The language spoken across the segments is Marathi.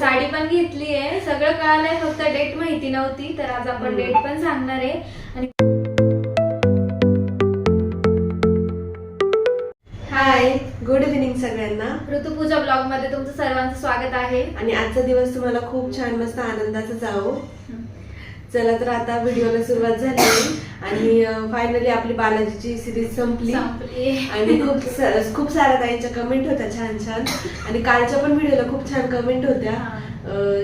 साडी पण घेतली आहे. सगळं कळालंय फक्त डेट माहिती नव्हती तर आज आपण. डेट पण सांगणार आहे. आणि हाय गुड इव्हिनिंग सगळ्यांना. ऋतुपूजा ब्लॉगमध्ये तुमचं सर्वांचं स्वागत आहे. आणि आजचा दिवस तुम्हाला खूप छान मस्त आनंदाचा जावो. चला तर आता व्हिडिओला सुरुवात झाली. आणि फायनली आपली बालाजीची सिरीज संपली संपली. आणि खूप खूप साऱ्या ताईंच्या कमेंट होत्या छान छान आणि कालच्या पण व्हिडिओला खूप छान कमेंट होत्या हा.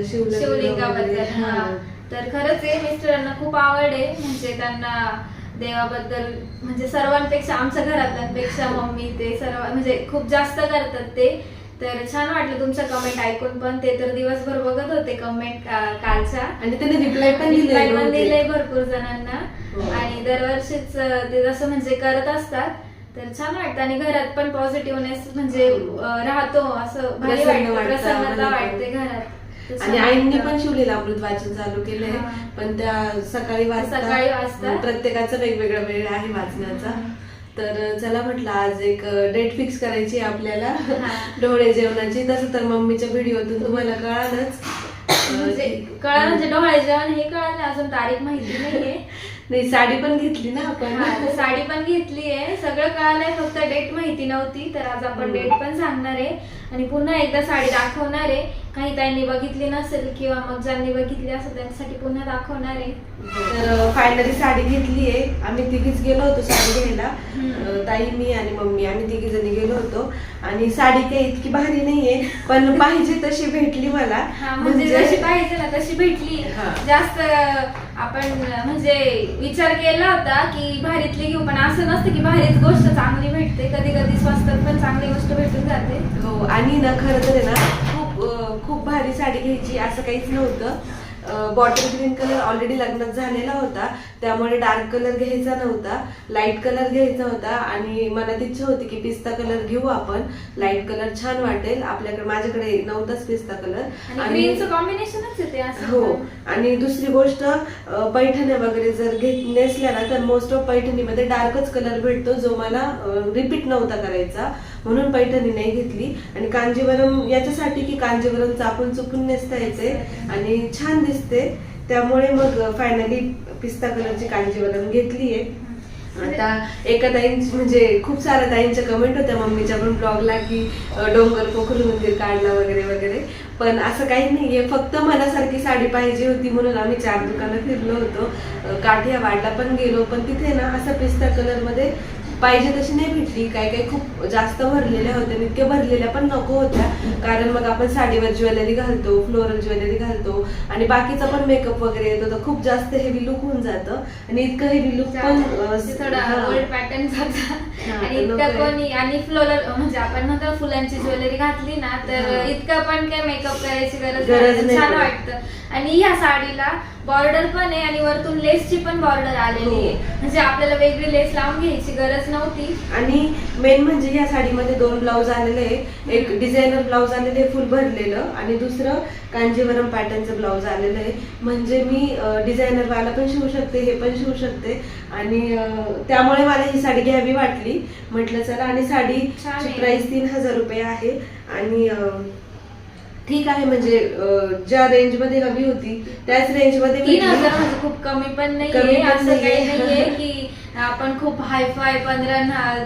शिवलिंगाबद्दल. हा. हा. तर खरंच आहे मिस्टरांना खूप आवड आहे म्हणजे त्यांना देवाबद्दल म्हणजे सर्वांपेक्षा आमच्या घरातल्यांपेक्षा मम्मी ते सर्व म्हणजे खूप जास्त करतात ते तर छान वाटलं तुमच्या कमेंट ऐकून पण ते तर दिवसभर बघत होते कमेंट कालच्या आणि त्यांनी रिप्लाय पण दिले पण दिले भरपूर जणांना हो. आणि दरवर्षीच ते जसं म्हणजे करत असतात तर छान वाटतं आणि घरात पण पॉझिटिव्हनेस म्हणजे राहतो असं भारी वाटतं प्रसन्नता. वाटते घरात आणि आईंनी. पण शिवलेलं अमृत वाचन चालू केलंय. पण त्या सकाळी सकाळी वाचतात. प्रत्येकाचा वेगवेगळा वेळ आहे वाचण्याचा. तर चला म्हटलं आज एक डेट फिक्स करायची आपल्याला. हा. डोळे जेवणाची. तसं तर मम्मीच्या व्हिडिओतून तुम्हाला कळालंच. म्हणजे अं, कळालं म्हणजे डोळे जेवण हे कळालं अजून तारीख माहिती नाहीये. नाही साडी पण घेतली ना हा, आपण साडी पण घेतली आहे. सगळं कळालंय फक्त डेट माहिती नव्हती. तर आज आपण. डेट पण सांगणार आहे. आणि पुन्हा एकदा साडी दाखवणार आहे. काही त्यांनी बघितली नसेल किंवा मग ज्यांनी बघितली असेल त्यांच्यासाठी पुन्हा दाखवणार आहे. तर फायनली साडी घेतली आहे. आम्ही तिघीच गेलो होतो साडी घ्यायला. अं, ताई मी आणि मम्मी आम्ही तिघी जणी गेलो होतो. आणि साडी काही इतकी भारी नाहीये पण पाहिजे तशी भेटली मला. हा म्हणजे जशी पाहिजे ना तशी भेटली. हा. जास्त आपण म्हणजे विचार केला होता की भारीतली घेऊ पण असं नसतं की भारीच गोष्ट चांगली भेटते. कधी कधी स्वस्तात पण चांगली गोष्ट भेटून जाते. हो आणि ना खरं तर आहे ना भारी साडी घ्यायची असं काहीच नव्हतं. बॉटल ग्रीन कलर ऑलरेडी लग्नात झालेला होता. त्यामुळे डार्क कलर घ्यायचा नव्हता. लाइट कलर घ्यायचा होता. आणि मनात इच्छा होती की पिस्ता कलर घेऊ आपण. लाइट कलर छान वाटेल. आपल्याकडे माझ्याकडे नव्हताच पिस्ता कलर आणि कॉम्बिनेशनच येते हो. आणि दुसरी गोष्ट पैठण्या वगैरे जर घेत नेसल्या ना तर मोस्ट ऑफ पैठणीमध्ये डार्कच कलर भेटतो जो मला रिपीट नव्हता करायचा. म्हणून पैठणी नाही घेतली. आणि कांजीवरम याच्यासाठी की कांजीवरम चापून चुपून नेसता येते. आणि छान दिसते. त्यामुळे मग फायनली पिस्ता कलरची कांजीवरम घेतली आहे. आता एका ताईंची म्हणजे खूप साऱ्या ताईंच्या कमेंट होत्या मम्मीच्या पण ब्लॉगला की डोंगर पोखरी मंदिर काढला वगैरे वगैरे. पण असं काही नाहीये. फक्त मनासारखी साडी पाहिजे होती म्हणून आम्ही चार दुकानं फिरलो होतो. अ, काठियावाडला पण गेलो. पण तिथे ना असा पिस्ता कलरमध्ये पाहिजे तशी नाही भेटली. काय काय खूप जास्त भरलेल्या होत्या. आणि इतक्या भरलेल्या पण नको होत्या. कारण मग आपण साडीवर ज्वेलरी घालतो फ्लोरल ज्वेलरी घालतो. आणि बाकीचा पण मेकअप वगैरे येतो. तर खूप जास्त हेवी लुक होऊन जातं. आणि इतकं हेवी लुक पण थोडा. ओल्ड पॅटर्न आणि इतकं. कोणी आणि फ्लोरल म्हणजे आपण म्हणतो फुलांची ज्वेलरी घातली ना तर हा. इतकं पण काय मेकअप करायची गरज नाही छान. वाटतं आणि ह्या साडीला बॉर्डर पण आहे आणि वरतून लेसची पण बॉर्डर आलेली हो. आहे म्हणजे आपल्याला वेगळी लेस लावून घ्यायची गरज नव्हती आणि मेन म्हणजे या साडीमध्ये दोन ब्लाऊज आलेले एक डिझायनर ब्लाऊज आलेले फुल भरलेलं आणि दुसरं कांजीवरम पॅटर्नचं ब्लाऊज आलेलं आहे. म्हणजे मी डिझायनर वाला पण शिवू शकते हे पण शिवू शकते. आणि त्यामुळे मला ही साडी घ्यावी वाटली. म्हटलं चला आणि आहे. प्राइस तीन हजार रुपये आहे. आणि ठीक आहे म्हणजे ज्या रेंजमध्ये हवी होती त्याच रेंजमध्ये म्हणजे खूप कमी पण कमी असं आपण खूप हाय फाय पंधरा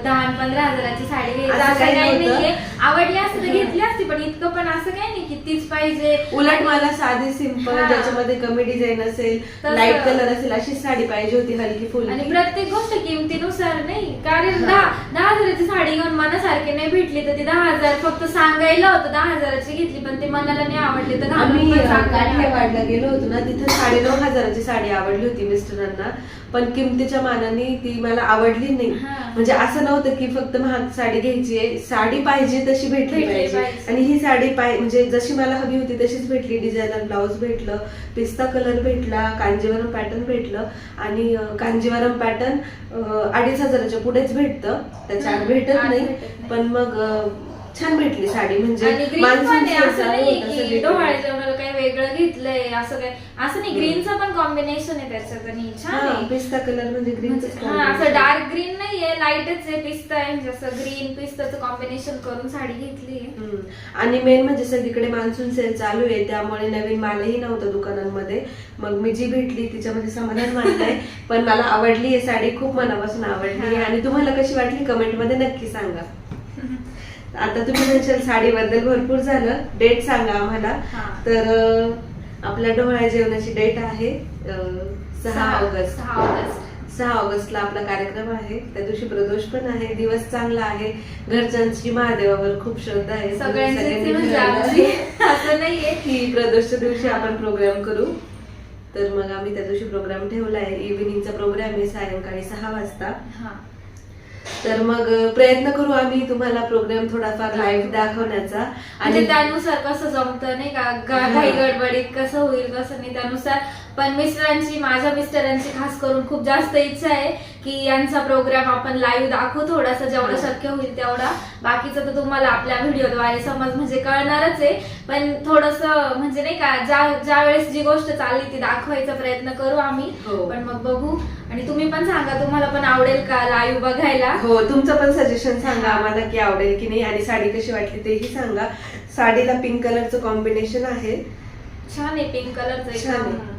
दहा पंधरा हजाराची साडी घ्यायची. असं असं काही. नाहीये. आवडली असती तर घेतली असती पण इतकं पण असं काही नाही की तीच पाहिजे. उलट मला साधी सिंपल हा. ज्याच्यामध्ये कमी डिझाईन असेल तसं. लाइट कलर असेल अशीच साडी पाहिजे होती हलकी फुल आणि प्रत्येक गोष्ट किमतीनुसार नाही. कारण हा. दहा दहा हजाराची साडी घेऊन मनासारखी नाही भेटली तर ती दहा हजार फक्त सांगायला होतं. दहा हजाराची घेतली पण ते मनाला नाही आवडली तर आम्ही काठियावाडला गेलो होतो ना तिथे साडेनऊ हजाराची साडी आवडली होती मिस्टरांना. पण किमतीच्या मानाने ती मला आवडली नाही. म्हणजे असं नव्हतं की फक्त महाग साडी घ्यायची आहे साडी पाहिजे तशी भेटली पाहिजे. आणि ही साडी पाय म्हणजे जशी मला हवी होती तशीच भेटली डिझायनर ब्लाऊज भेटलं पिस्ता कलर भेटला कांजीवरम पॅटर्न भेटलं आणि कांजीवरम पॅटर्न अडीच हजाराच्या पुढेच भेटतं त्याच्या भेटत नाही. पण मग छान भेटली साडी. म्हणजे आणि ग्रीन पण आहे मान्सून असं चालू नाही होतं की. डोहाळे जेवणाला काही वेगळं घेतलंय असं काय असं नाही ग्रीनचं पण कॉम्बिनेशन आहे त्याच्यात आणि छान आहे. पिस्ता कलर म्हणजे ग्रीन म्हणजे- हा असं डार्क ग्रीन नाहीये लाईटच आहे पिस्ता आहे. म्हणजे असं ग्रीन पिस्ताचं कॉम्बिनेशन करून साडी घेतली हम्म. आणि मेन म्हणजे सगळीकडे मान्सून सेल चालू आहे त्यामुळे नवीन मालही नव्हतं दुकानांमध्ये. मग मी जी भेटली तिच्यामध्ये समाधान वाटलंय पण मला आवडली आहे साडी खूप मनापासून आवडली आहे. आणि तुम्हाला कशी वाटली? कमेंटमध्ये नक्की सांगा. आता तुम्ही म्हणशाल साडीबद्दल भरपूर झालं. डेट सांगा आम्हाला. तर आपल्या डोळ्या जेवणाची डेट आहे सहा ऑगस्ट. सहा ऑगस्ट. सहा ऑगस्टला आपला कार्यक्रम आहे. त्या दिवशी प्रदोष पण आहे. दिवस चांगला आहे. घरच्यांची महादेवावर खूप श्रद्धा आहे. म्हणजे असं नाहीये. की प्रदोषच्या दिवशी आपण प्रोग्राम करू. तर मग आम्ही त्या दिवशी प्रोग्राम ठेवलाय इव्हिनिंगचा प्रोग्राम आहे सायंकाळी सहा वाजता. हा. तर मग प्रयत्न करू आम्ही तुम्हाला प्रोग्राम थोडाफार लाईव्ह दाखवण्याचा. म्हणजे त्यानुसार कसं जमतं नाही का? घाई गडबडीत कसं होईल कसं नाही त्यानुसार पण मिस्टरांची माझ्या मिस्टरांची खास करून खूप जास्त इच्छा आहे की यांचा प्रोग्राम आपण लाईव्ह दाखवू थोडासा जेवढं. शक्य होईल तेवढा. बाकीचं तर तुम्हाला आपल्या व्हिडिओद्वारे समज म्हणजे कळणारच आहे. पण थोडस म्हणजे नाही का ज्या ज्या वेळेस जी गोष्ट चालली ती दाखवायचा प्रयत्न करू आम्ही. हो. पण मग बघू. आणि तुम्ही पण सांगा तुम्हाला पण आवडेल का लाईव्ह बघायला? हो तुमचं पण सजेशन सांगा आम्हाला की आवडेल की नाही. आणि साडी कशी वाटली तेही सांगा. साडीला पिंक कलरचं कॉम्बिनेशन आहे. छान आहे पिंक कलरचं छान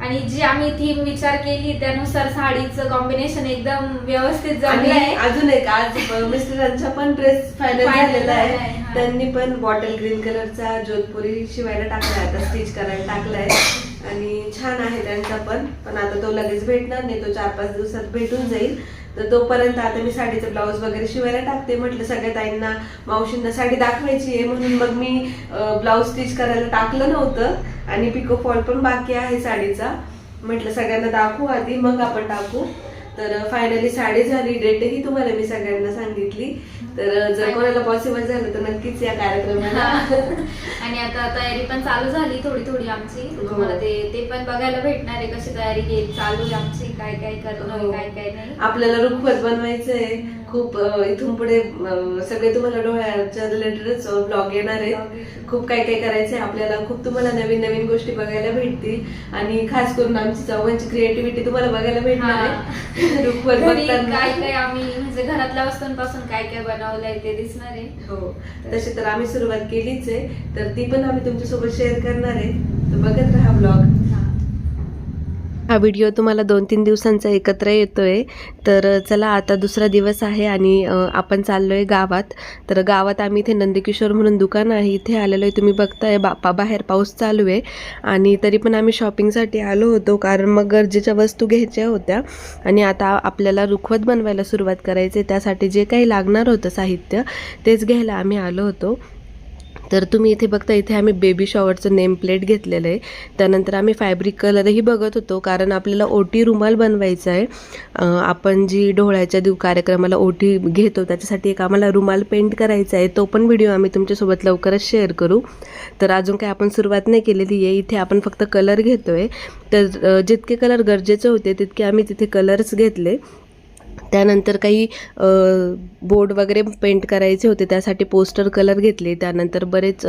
आणि जी आम्ही थीम विचार केली त्यानुसार साडीचं कॉम्बिनेशन एकदम व्यवस्थित आणि जमलंय अजून एक आज मिस्टरांचा पण ड्रेस फायनल Final झालेला आहे. हा. त्यांनी पण बॉटल ग्रीन कलरचा जोधपुरी शिवायला टाकलाय आता स्टिच करायला टाकलाय. आणि छान आहे त्यांचा पण. पण आता तो लगेच भेटणार नाही तो चार पाच दिवसात भेटून जाईल. तर तोपर्यंत आता मी साडीचं ब्लाऊज वगैरे शिवायला टाकते. म्हटलं सगळ्या ताईंना मावशींना साडी दाखवायची आहे म्हणून मग मी ब्लाऊज स्टिच करायला टाकलं नव्हतं. आणि पिको फॉल पण बाकी आहे साडीचा. म्हटलं सगळ्यांना दाखवू आधी मग आपण टाकू. तर फायनली साडी झाली. डेटही तुम्हाला मी सगळ्यांना सांगितली. तर जर कोणाला पॉसिबल झालं तर नक्कीच या कार्यक्रमाला. आणि आता तयारी पण चालू झाली थोडी थोडी आमची. हो. तुम्हाला ते ते पण बघायला भेटणार आहे कशी तयारी केली चालू आहे आमची काय काय करणं हो. काय काय नाही. आपल्याला रुखवत बनवायचंय. खूप इथून पुढे सगळे तुम्हाला डोळ्याच्या रिलेटेडच ब्लॉग येणार आहे खूप काय काय करायचंय आपल्याला. खूप तुम्हाला नवीन नवीन गोष्टी बघायला भेटतील. आणि खास करून आमची चौघांची क्रिएटिव्हिटी तुम्हाला बघायला भेटणार काय काय आम्ही म्हणजे घरातल्या वस्तूंपासून काय काय बनवलंय ते दिसणार आहे. हो. तशी तर आम्ही सुरुवात केलीच आहे. तर ती पण आम्ही तुमच्यासोबत शेअर करणार आहे. तर बघत राहा ब्लॉग हा. व्हिडिओ तुम्हाला दोन तीन दिवसांचा एकत्र येतो आहे तर चला आता दुसरा दिवस आहे आणि आपण चाललो आहे गावात. तर गावात आम्ही इथे नंदकिशोर म्हणून दुकान आहे. इथे आलेलो आहे तुम्ही बघताय बापा बाहेर पाऊस चालू आहे आणि तरी पण आम्ही शॉपिंगसाठी आलो होतो कारण मग गरजेच्या वस्तू घ्यायच्या होत्या. आणि आता आपल्याला रुखवत बनवायला सुरुवात करायची त्यासाठी जे काही लागणार होतं साहित्य तेच घ्यायला आम्ही आलो होतो. तर तुम्ही इथे बघता इथे आम्ही बेबी शॉवरचं नेम प्लेट घेतलेलं आहे. त्यानंतर आम्ही फॅब्रिक कलरही बघत होतो कारण आपल्याला ओटी रुमाल बनवायचा आहे. आपण जी डोळ्याच्या दिव कार्यक्रमाला ओटी घेतो त्याच्यासाठी एक आम्हाला रुमाल पेंट करायचा आहे. तो पण व्हिडिओ आम्ही तुमच्यासोबत लवकरच शेअर करू. तर अजून काही आपण सुरुवात नाही केलेली आहे. इथे आपण फक्त कलर घेतो आहे तर जितके कलर गरजेचे होते तितके आम्ही तिथे कलर्स घेतले. त्यानंतर काही बोर्ड वगैरे पेंट करायचे होते त्यासाठी पोस्टर कलर घेतले. त्यानंतर बरेच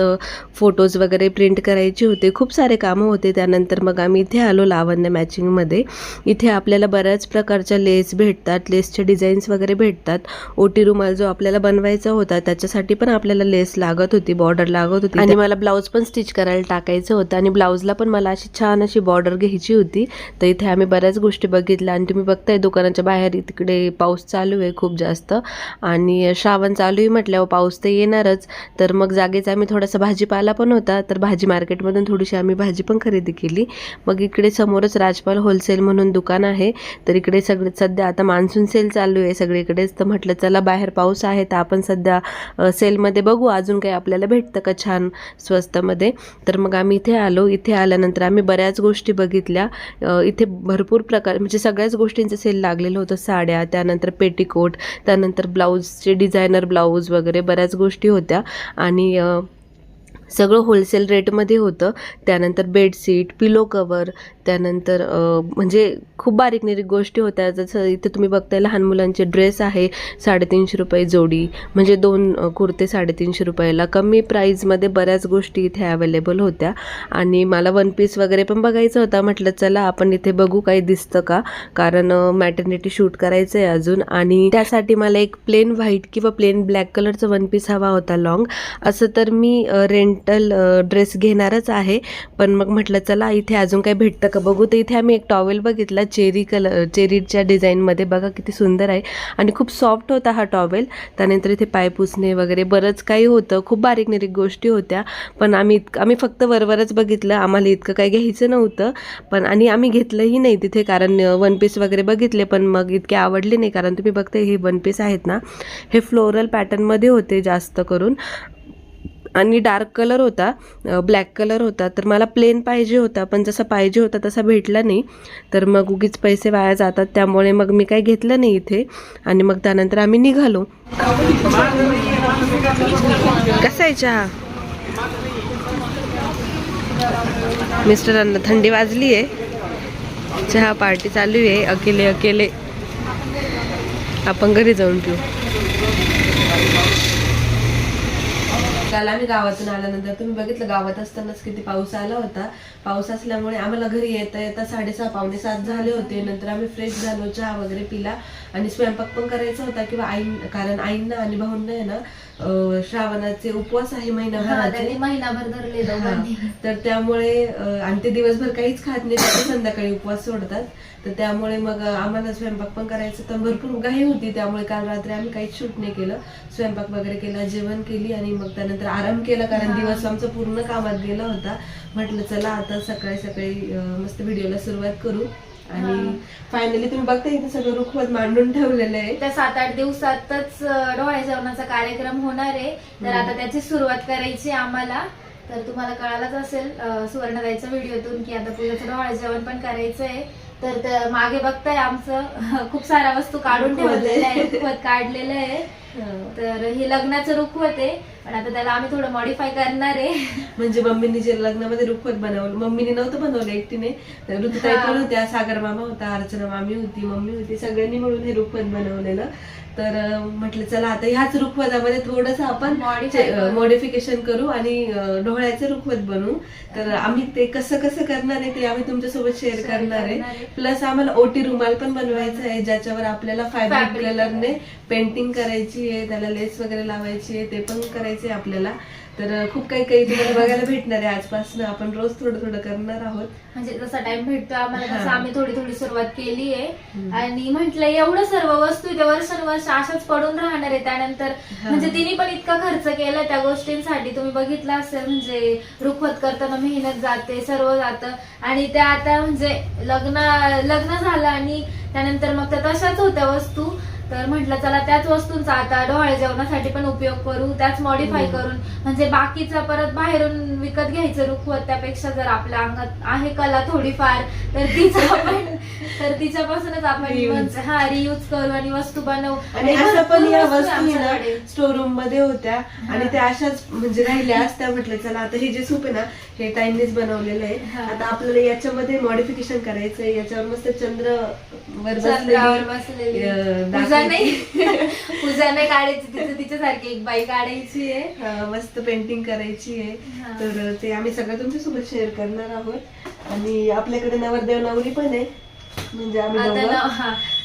फोटोज वगैरे प्रिंट करायचे होते. खूप सारे कामं होते. त्यानंतर मग आम्ही इथे आलो लावण्य मॅचिंगमध्ये इथे आपल्याला बऱ्याच प्रकारच्या लेस भेटतात. लेसचे डिझाईन्स वगैरे भेटतात. ओटी रुमाल जो आपल्याला बनवायचा होता त्याच्यासाठी पण आपल्याला लेस लागत होती बॉर्डर लागत होती. आणि मला ब्लाऊज पण स्टिच करायला टाकायचं होतं. आणि ब्लाऊजला पण मला अशी छान अशी बॉर्डर घ्यायची होती. तर इथे आम्ही बऱ्याच गोष्टी बघितल्या. आणि तुम्ही बघताय दुकानाच्या बाहेर तिकडे पाऊस चालू आहे खूप जास्त. आणि श्रावण चालू आहे म्हटल्यावर पाऊस तर येणारच. तर मग जागेचा आम्ही थोडासा भाजीपाला पण होता. तर भाजी मार्केटमधून थोडीशी आम्ही भाजी पण खरेदी केली. मग इकडे समोरच राजपाल होलसेल म्हणून दुकान आहे. तर इकडे सगळे सध्या आता मान्सून सेल चालू आहे सगळीकडेच. तर म्हटलं चला बाहेर पाऊस आहे तर आपण सध्या सेलमध्ये बघू. अजून काही आपल्याला भेटतं का छान स्वस्तमध्ये? तर मग आम्ही इथे आलो. इथे आल्यानंतर आम्ही बऱ्याच गोष्टी बघितल्या. इथे भरपूर प्रकार म्हणजे सगळ्याच गोष्टींचं सेल लागलेलं होतं. साड्या त्यानंतर पेटीकोट त्यानंतर ब्लाऊजचे डिझायनर ब्लाऊज वगैरे बऱ्याच गोष्टी होत्या. आणि सगळं होलसेल रेटमध्ये होतं. त्यानंतर बेडशीट पिलो कवर त्यानंतर म्हणजे खूप बारीक निरीक गोष्टी होत्या. जसं इथे तुम्ही बघताय लहान मुलांचे ड्रेस आहे साडेतीनशे रुपये जोडी. म्हणजे दोन कुर्ते साडेतीनशे रुपयाला. कमी प्राईजमध्ये बऱ्याच गोष्टी इथे अवेलेबल होत्या. आणि मला वन पीस वगैरे पण बघायचं होता. म्हटलं चला आपण इथे बघू काही दिसतं का? कारण मॅटर्निटी शूट करायचं आहे अजून. आणि त्यासाठी मला एक प्लेन व्हाईट किंवा प्लेन ब्लॅक कलरचं वन पीस हवा होता लॉंग असं तर मी रेंटल ड्रेस घेणारच आहे. पण मग म्हटलं चला इथे अजून काही भेटतं का? बघू तर इथे आम्ही एक टॉवेल बघितला चेरी कलर चेरीच्या डिझाईनमध्ये बघा किती सुंदर आहे. आणि खूप सॉफ्ट होता हा टॉवेल त्यानंतर इथे पाय पुसणे वगैरे. बरंच काही होतं. खूप बारीक निरीक गोष्टी होत्या. पण आम्ही इतकं आम्ही फक्त वरवरच बघितलं. आम्हाला इतकं काही घ्यायचं नव्हतं. पण आणि आम्ही घेतलंही नाही तिथे कारण वन पीस वगैरे बघितले. पण मग इतके आवडले नाही. कारण तुम्ही बघते हे वन पीस आहेत ना. हे फ्लोरल पॅटर्नमध्ये होते जास्त करून. आणि डार्क कलर होता ब्लॅक कलर होता. तर मला प्लेन पाहिजे होता पण जसा पाहिजे होता तसा भेटला नाही. तर मग उगीच पैसे वाया जातात त्यामुळे मग मी काही घेतलं नाही इथे. आणि मग त्यानंतर आम्ही निघालो. कसा आहे चहा? मिस्टरांना थंडी वाजली आहे. चहा पार्टी चालू आहे. अकेले अकेले. आपण घरी जाऊन पिऊ. काल आम्ही गावातून आल्यानंतर तुम्ही बघितलं गावात असतानाच किती पाऊस आला होता. पाऊस असल्यामुळे आम्हाला घरी येता येता साडेसहा पावणे सात झाले होते. नंतर आम्ही फ्रेश झालो चहा वगैरे पिला. आणि स्वयंपाक पण करायचा होता किंवा आई कारण आईंना आणि भाऊंना आहे ना श्रावणाचे उपवास आहे महिनाभराचे. महिनाभर धरले तर त्यामुळे आणि ते दिवसभर काहीच खात नाही संध्याकाळी उपवास सोडतात. तर त्यामुळे मग आम्हाला स्वयंपाक पण करायचं तर भरपूर घाई होती त्यामुळे काल रात्री आम्ही काहीच शूट नाही केलं. स्वयंपाक वगैरे केला जेवण केली आणि मग त्यानंतर आराम केला कारण. दिवस आमचा पूर्ण कामात गेला होता. म्हटलं चला आता सकाळी सकाळी मस्त व्हिडिओला सुरुवात करू. आणि. फायनली तुम्ही बघता इथे सगळं रुखवत मांडून ठेवलेलं आहे त्या सात आठ दिवसातच अं, डोहाळे जेवणाचा कार्यक्रम होणार आहे तर. आता त्याची सुरुवात करायची आम्हाला तर तुम्हाला कळालंच असेल सुवर्णदाईच्या व्हिडिओतून की आता पूजाचं डोहाळे जेवण पण करायचं आहे तर मागे बघताय आमचं खूप साऱ्या वस्तू काढून. ठेवलेल्या आहे रुखवत काढलेलं आहे हं. तर हे लग्नाचं रुखवत आहे पण आता त्याला आम्ही थोडं मॉडीफाय करणार आहे म्हणजे मम्मीने जे लग्नामध्ये रुखवत बनवलं मम्मीने नव्हतं बनवलं एकटीने तर ऋतुताई. पण होत्या सागर मामा होता अर्चना मामी होती मम्मी होती सगळ्यांनी मिळून हे रुखवत बनवलेलं तर म्हटलं चला आता ह्याच रुखवतामध्ये थोडस आपण. मॉडिफिकेशन करू आणि डोळ्याचे रुखवत बनवू तर आम्ही ते कसं कसं करणार आहे ते आम्ही तुमच्यासोबत शेअर करणार आहे. प्लस आम्हाला ओटी रुमाल पण बनवायचा आहे ज्याच्यावर आपल्याला Fabric कलरने पेंटिंग करायची आहे त्याला लेस वगैरे लावायची आहे ते पण करायचे आपल्याला तर खूप काही काही तुम्हाला बघायला भेटणार आहे. आजपासून आपण रोज थोडं थोडं करणार आहोत. म्हणजे जसा टाइम भेटतो आम्हाला तसं. आम्ही थोडी थोडी सुरुवात केली आहे. आणि म्हंटल एवढं सर्व वस्तू त्या वर्षानुवर्ष अशाच पडून राहणार आहे. त्यानंतर. म्हणजे तिने पण इतका खर्च केला त्या गोष्टींसाठी. तुम्ही बघितलं असेल म्हणजे रुखवत करताना मेहनत जाते सर्व जातं. आणि त्या आता म्हणजे लग्न लग्न झालं आणि त्यानंतर मग त्या तशाच होत्या वस्तू. तर म्हटलं चला त्याच वस्तूंचा आता डोहाळे जेवणासाठी पण उपयोग करू त्याच मॉडीफाय. करून. म्हणजे बाकीचं परत बाहेरून विकत घ्यायचं रुखवत त्यापेक्षा जर आपल्या अंगात आहे कला थोडीफार तर तिचं आपण तर तिच्यापासूनच आपण हा रियूज करू आणि वस्तू बनवू. आणि असं पण या वस्तू. स्टोर रूममध्ये होत्या आणि त्या अशाच म्हणजे राहिल्या असत्या म्हटलं चला आता हे जे सूप आहे ना हे टाइमनीच बनवलेलं आहे. आता आपल्याला याच्यामध्ये मॉडिफिकेशन करायचं आहे याच्यावर मस्त चंद्र वर बसलेली पूजा नाही. दाखवायची. पूजा नाही काढायची तिचं तिच्यासारखी एक बाई काढायची आहे. मस्त पेंटिंग करायची आहे. तर ते आम्ही सगळं तुमच्यासोबत शेअर करणार आहोत. आणि आपल्याकडे नवरदेव नवरी पण आहे. म्हणजे आम्ही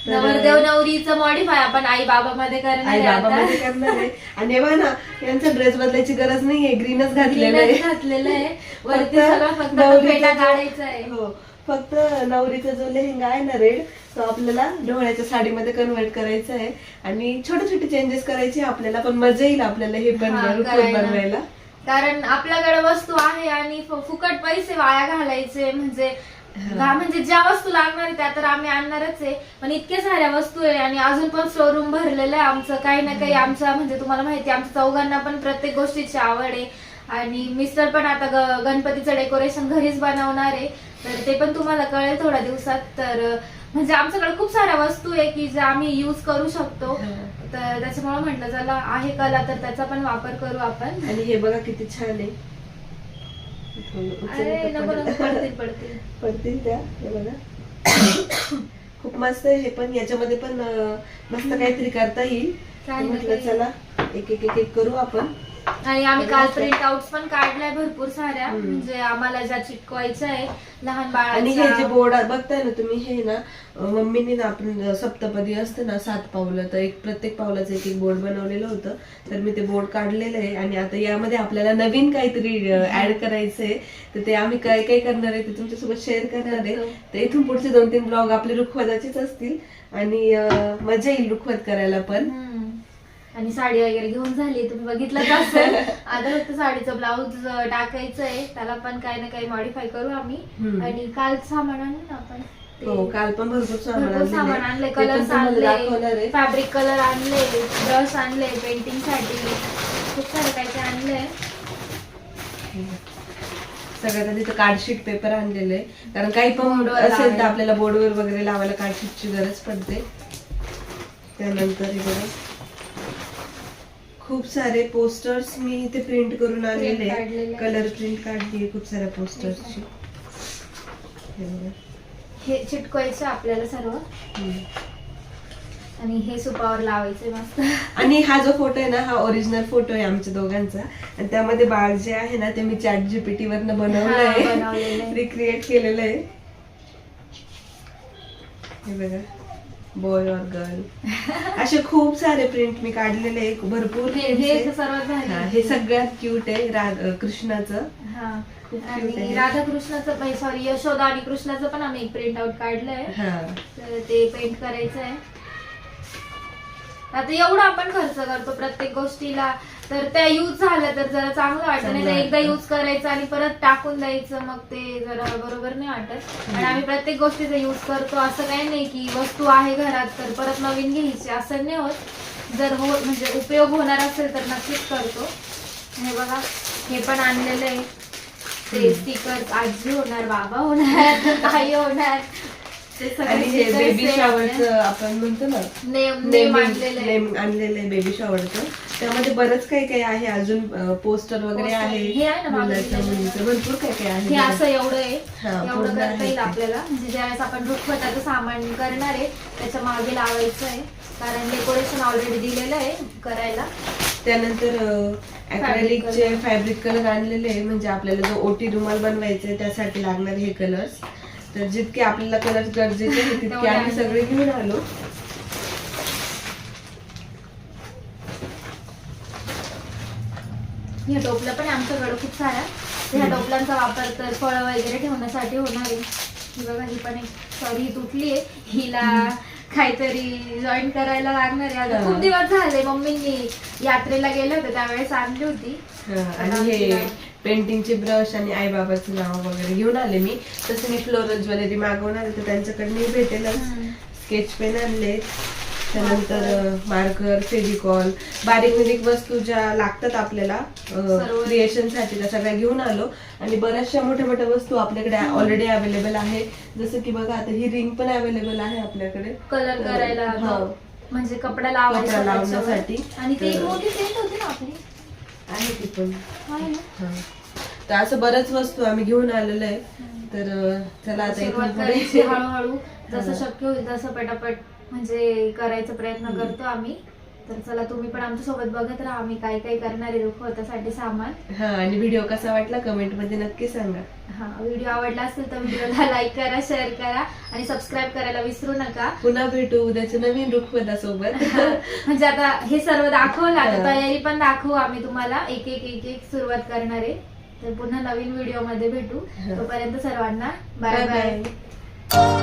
नवरदेव नवरीचं मॉडीफाय आपण आई बाबा मध्ये करणार आहे बाबा आता. मध्ये करणार आहे. आणि बघा ना यांचा ड्रेस बदलायची गरज नाहीये. ग्रीनच घातलेलं आहे. घातलेलं आहे. वरती सगळं फक्त जो- काढायचा आहे. हो. फक्त नवरीचा जो लेहंगा आहे ना रेड तो आपल्याला डोळ्याच्या साडीमध्ये कन्वर्ट करायचा आहे. आणि छोटे छोटे चेंजेस करायचे आपल्याला पण मजा येईल आपल्याला हे करायला. बनवायला. कारण आपल्याकडे वस्तू आहे आणि फुकट पैसे वाया घालायचे म्हणजे म्हणजे ज्या वस्तू लागणार आहे त्या तर आम्ही आणणारच आहे. पण इतक्या साऱ्या वस्तू आहे आणि अजून पण शोरूम भरलेलं आहे. आमचं काही ना काही आमचं म्हणजे तुम्हाला माहिती आमच्या चौघांना पण प्रत्येक गोष्टीची आवड आहे. आणि मिस्टर पण आता गणपतीचं डेकोरेशन घरीच बनवणार आहे. तर ते पण तुम्हाला कळेल थोड्या दिवसात. तर म्हणजे आमच्याकडे खूप साऱ्या वस्तू आहे की ज्या आम्ही युज करू शकतो. हा. तर त्याच्यामुळे म्हटलं चला आहे कला तर त्याचा पण वापर करू आपण. आणि हे बघा किती छान आहे. अरे नको नको पडतील पडतील. पडतील त्या हे बघा. खूप मस्त आहे हे पण. याच्यामध्ये पण मस्त काहीतरी करता येईल. म्हटलं. चला एक एक एक करू आपण. आणि आम्ही काल प्रिंट आउट पण काढलाय भरपूर साऱ्या. म्हणजे आम्हाला ज्या चिटकवायच्या आहे लहान आणि हे जे बोर्ड बघताय ना तुम्ही हे ना मम्मीने ना आपण सप्तपदी असतं ना सात पावलं. तर एक प्रत्येक पावलाचं एक एक बोर्ड बनवलेलं होतं. तर मी ते बोर्ड काढलेलं आहे. आणि आता यामध्ये आपल्याला नवीन काहीतरी ऍड करायचंय. तर ते आम्ही काय काय करणार आहे ते तुमच्यासोबत शेअर करणार आहे. तर इथून पुढचे दोन तीन ब्लॉग आपले रुखवताचेच असतील. आणि अं, मजा येईल रुखवत करायला पण. आणि साडी वगैरे घेऊन झाली. तुम्ही बघितलं असेल. आता फक्त साडीचं ब्लाऊज टाकायचं आहे त्याला पण काही ना काही मॉडीफाय करू आम्ही. हम्म. आणि काल सामान आणलं ना आपण. ते हो काल पण भरपूर सामान भरपूर सामान आणले. ते पण कलर्स तुम्हाला दाखवणार आणले आहे. फॅब्रिक कलर आणले. ब्रश आणले. पेंटिंगसाठी. खूप सारं काय काय आणलंय. सगळ्यात आधी तर कार्डशीट पेपर आणलेलं आहे. कारण काही पण बोर्डवर असेल तर लावायला. आपल्याला बोर्डवर वगैरे लावायला कार्डशीटची गरज पडते. त्यानंतर हे बघा. खूप सारे पोस्टर्स मी इथे प्रिंट करून आलेले काढलेले. कलर प्रिंट काढली खूप साऱ्या पोस्टर्सची हे चिटकवायचं आपल्याला सर्व. आणि हे सुपावर लावायचे मस्त. आणि हा जो फोटो आहे ना हा ओरिजिनल फोटो आहे आमच्या दोघांचा. आणि त्यामध्ये बाळ जे आहे ना ते मी चॅट जीपीटी वरनं बनवलंय आहे. रिक्रिएट केलेलं आहे. हे बघा. बॉय और गर्ल असे खूप सारे प्रिंट मी काढलेले भरपूर हे हे आहे. सर्वात भारी सगळ्यात क्यूट आहे कृष्णाचं. हा. cute आणि आहे. राधाकृष्णाचं सॉरी यशोदा आणि कृष्णाचं पण आम्ही एक प्रिंट आउट काढलंय. तर ते पेंट करायचं आहे आता एवढा आपण खर्च करतो प्रत्येक गोष्टीला. तर त्या यूज झाल्या तर जरा चांगलं वाटतं नाही तर एकदा. यूज करायचं आणि परत टाकून द्यायचं मग ते जरा बरोबर नाही वाटत. आणि आम्ही प्रत्येक गोष्टीचा यूज करतो. असं काही नाही की वस्तू आहे घरात तर परत नवीन घ्यायची. असं नाही होत. जर हो म्हणजे उपयोग होणार असेल तर नक्कीच करतो. हे बघा हे पण आणलेलं आहे. ते स्टिकर आजी होणार बाबा होणार आई होणार. बेबी शॉवरचं आपण म्हणतो ना. नेम नेम आणलेलं आहे. नेम आणलेलं आहे बेबी शॉवरचं त्यामध्ये बरंच काही काही आहे. अजून पोस्टर वगैरे. आहे. आहे ना मागं मुलाचं, दिलेलं. मुलीचं, भरपूर काही काही हे आहे असं एवढं आहे. हा, एवढं पूर्ण करता आहे येईल ते. आपल्याला. म्हणजे ज्यावेळेस आपण रुखवताचं सामान करणार आहे त्याच्यामागे लावायचं आहे. कारण डेकोरेशन ऑलरेडी दिलेलं आहे करायला. त्यानंतर color. फॅब्रिक कलर आणलेले आहे. म्हणजे आपल्याला जो ओटी रुमाल बनवायचा आहे त्यासाठी लागणार हे कलर्स तर जितके आपल्याला कलर गरजेचे आहेत तितके तेवढे आम्ही आणले. सगळे घेऊन आलो. हे टोपलं पण आमच्याकडे खूप साऱ्या ह्या टोपल्यांचा वापर तर फळं वगैरे ठेवण्यासाठी होणार आहे. ही बघा ही पण एक सॉरी ही तुटली आहे. हिला काहीतरी जॉईन करायला लागणार आहे. आता. खूप दिवस झाले मम्मींनी यात्रेला गेले होते त्यावेळेस आणली होती. आणि हे पेंटिंगचे ब्रश आणि आई बाबाचं नाव वगैरे घेऊन आले मी. तसं मी फ्लोरल ज्वेलरी मागवणार तर त्यांच्याकडनं भेटेलच. हम्म. स्केच पेन आणले त्यानंतर मार्कर फेविकॉल बारीक निरीक वस्तू ज्या लागतात आपल्याला सर्व. क्रिएशनसाठी त्या सगळ्या घेऊन आलो. आणि बऱ्याचशा मोठ्या मोठ्या वस्तू आपल्याकडे ऑलरेडी अवेलेबल आहे जसं की बघा आता ही रिंग पण अवेलेबल आहे आपल्याकडे. कलर करायला म्हणजे कपडा लावण्यासाठी. आणि ती मोठी टेंट होती ना आपली? आहे ती पण. हा. तर असं बऱ्याच वस्तू आम्ही घेऊन आलेलो आहे. तर चला आता सुरुवात इथून करायची पुढे हळूहळू. जसं. शक्य होईल तसं पटापट म्हणजे करायचा प्रयत्न करतो आम्ही. तर चला तुम्ही पण आमच्यासोबत बघत राहा. आम्ही काय काय करणार आहे रुखवतासाठी सामान. हा आणि व्हिडिओ कसा वाटला कमेंटमध्ये नक्की सांगा. हा व्हिडिओ आवडला असेल तर व्हिडिओला लाईक करा शेअर करा आणि सबस्क्राईब करायला विसरू नका. पुन्हा भेटू उद्याच्या नवीन रुखवतासोबत म्हणजे आता हे सर्व दाखवलं. आता. तयारी पण दाखवू आम्ही तुम्हाला. एक एक एक एक सुरुवात करणार. आहे तर पुन्हा नवीन व्हिडिओमध्ये भेटू हा. तोपर्यंत सर्वांना बाय Bye बाय bye.